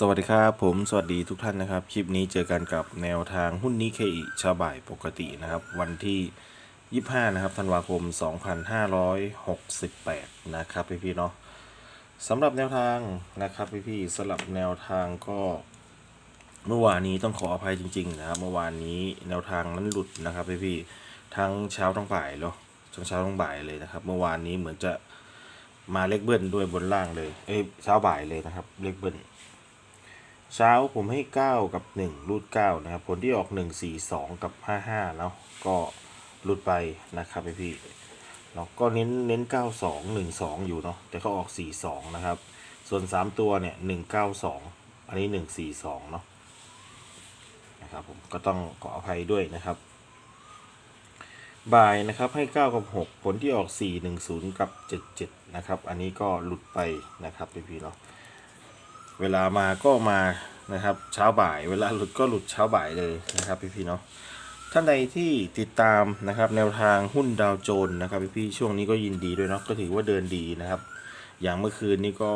สวัสดีครับผมสวัสดีทุกท่านนะครับ คลิปนี้เจอกันกับแนวทางหุ้นนิเคอิชาบ่ายปกตินะครับ วันที่ 25 นะครับธันวาคม 2568 นะครับพี่พี่เนาะสำหรับแนวทางนะครับพี่พี่สำหรับแนวทางก็เมื่อวานนี้ต้องขออภัยจริง ๆ นะครับเมื่อวานนี้แนวทางนั้นหลุดนะครับพี่พี่ทั้งเช้าทั้งบ่ายเนาะทั้งเช้าทั้งบ่ายเลยนะครับ เมื่อวานนี้เหมือนจะมาเลขเบิ้ลด้วยบนล่างเลยเอ้ยเช้าบ่ายเลยนะครับเลขเบิ้ล เช้าผมให้ 9 กับ 1 รูด 9 นะครับ ผลที่ออก 1 4 2 กับ 55แล้วก็รูดไปนะครับพี่พี่เนาะก็เน้นเน้น 9 2 1 2 อยู่เนาะแต่ก็ออก 4 2 นะครับ ส่วน 3 ตัวเนี่ย 1 9 2 อันนี้ 1 4 2 เนาะนะครับผมก็ต้องขออภัยด้วยนะครับบ่ายนะครับให้ 9 กับ 6 ผลที่ออก 4 1 0 กับ 77 นะครับ อันนี้ก็หลุดไปนะครับพี่พี่ๆเนาะ เวลามาก็มานะครับ เช้าบ่าย เวลาหลุดก็หลุดเช้าบ่ายเลยนะครับพี่ๆเนาะท่านใดที่ติดตามนะครับแนวทางหุ้นดาวโจนส์นะครับพี่ๆช่วงนี้ก็ยินดีด้วยเนาะก็ถือว่าเดินดีนะครับ อย่างเมื่อคืนนี้ก็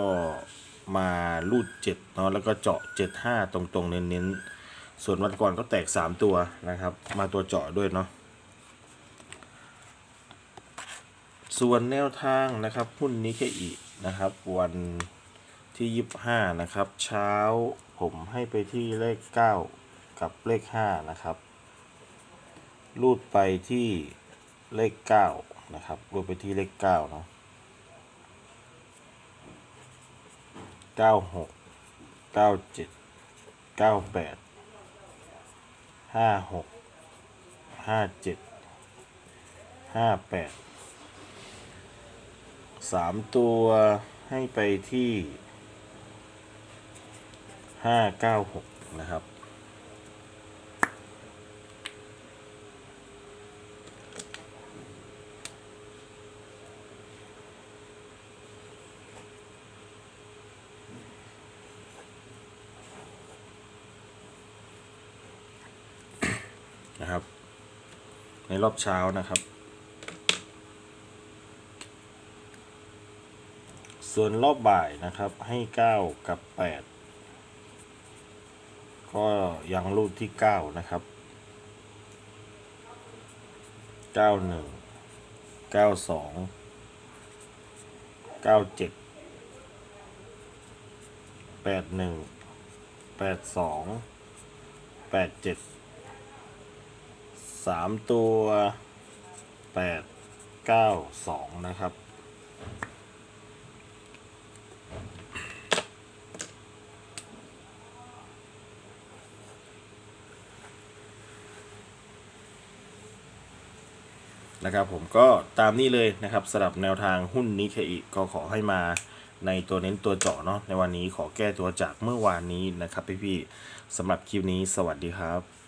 มาลูดเจ็ดเนาะแล้วก็เจาะเจ็ดห้าตรงๆ เน้นๆ ส่วนวันก่อนก็แตกสามตัวนะครับ มาตัวเจาะด้วยเนาะส่วนแนวทางนะครับหุ้นนี้แค่อีกนะครับวัน ที่ยี่ห้านะครับ เช้าผมให้ไปที่เลขเก้ากับเลขห้านะครับ รูดไปที่เลขเก้านะครับ รูดไปที่เลขเก้าเนาะเก้าหกเก้าเจ็ดเก้าแปดห้าหกห้าเจ็ดห้าแปดสามตัวให้ไปที่ ห้าเก้าหกนะครับนะครับ ในรอบเช้านะครับ ส่วนรอบบ่ายนะครับให้ 9 กับ 8 ก็ยังรูดที่9นะครับ91 92 97 81 82 87 3ตัว8 9 2นะครับ นะครับผมก็ตามนี้เลยนะครับสำหรับแนวทางหุ้นนิเคอิก็ขอให้มาในตัวเน้นตัวเจาะเนาะในวันนี้ขอแก้ตัวจากเมื่อวานนี้นะครับพี่ๆสำหรับคลิปนี้สวัสดีครับ